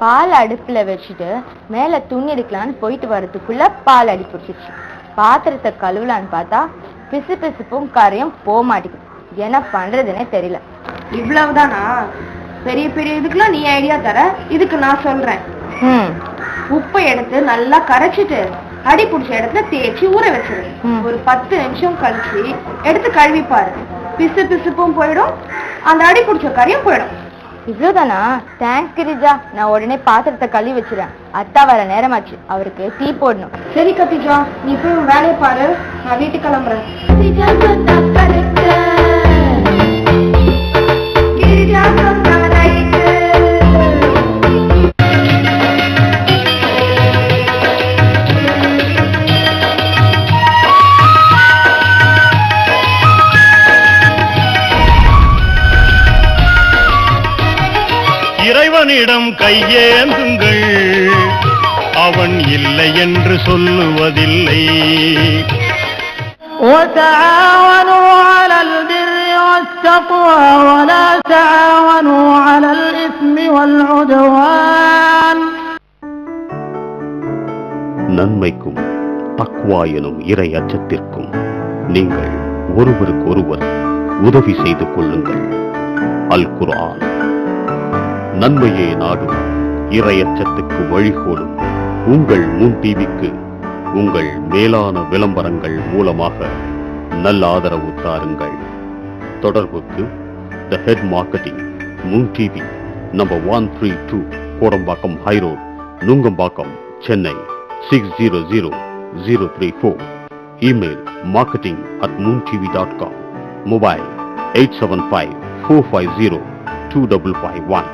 பால் அடுப்புல வச்சுட்டு மேல துணி எடுக்கலான்னு போயிட்டு வர்றதுக்குள்ள பால் அடி பிடிச்சிச்சு பாத்திரத்தை கழுவலான்னு பார்த்தா பிசு பிசுப்பும் கரையும் போக மாட்டேங்குது. என்ன பண்றதுன்னே தெரியல. இவ்வளவுதானா? பெரிய பெரிய இதுக்கெல்லாம் நீ ஐடியா தர. இதுக்கு நான் சொல்றேன். ம். உப்பை எடுத்து நல்லா கரைச்சிட்டு அடி பிடிச்ச இடத்துல தேய்ச்சி ஊற வச்சிரு. ஒரு பத்து நிமிஷம் கழிச்சு எடுத்து கழுவி பாரு பிசு பிசுப்பும் போயிடும். அந்த அடி பிடிச்ச கறியும் போயிடும். இவ்வளவுதானா? தேங்க்ஸ் கிரிஜா. நான் உடனே பாத்திரத்தை கழுவி வச்சிடறேன். அத்தா வர நேரமாச்சு. அவருக்கு டீ போடணும். சரி கத்திஜா. நீ போய் வேலையை பாரு. நான் வீட்டுக்கு கிளம்புறேன். இறைவனிடம் கையேந்துங்கள் அவன் இல்லை என்று சொல்லுவதில்லை وتعاونوا على البر والتقوى ولا تعاونوا على الإثم والعدوان நன்மைக்கும் தக்வா எனும் இறை அச்சத்திற்கும் நீங்கள் ஒருவருக்கொருவர் உதவி செய்து கொள்ளுங்கள் அல் குர்ஆன் நன்மையே நாடும். இறையச்சத்துக்கு வழிகோலும். உங்கள் முன் டிவிக்கு உங்கள் மேலான விளம்பரங்கள் மூலமாக நல்ல ஆதரவு தாருங்கள். தொடர்புக்கு the head marketing Moon TV number one three two Kodambakkam high road Nungambakkam Chennai six zero zero zero three four email marketing at Moon TV dot com mobile eight seven five four five zero two double five one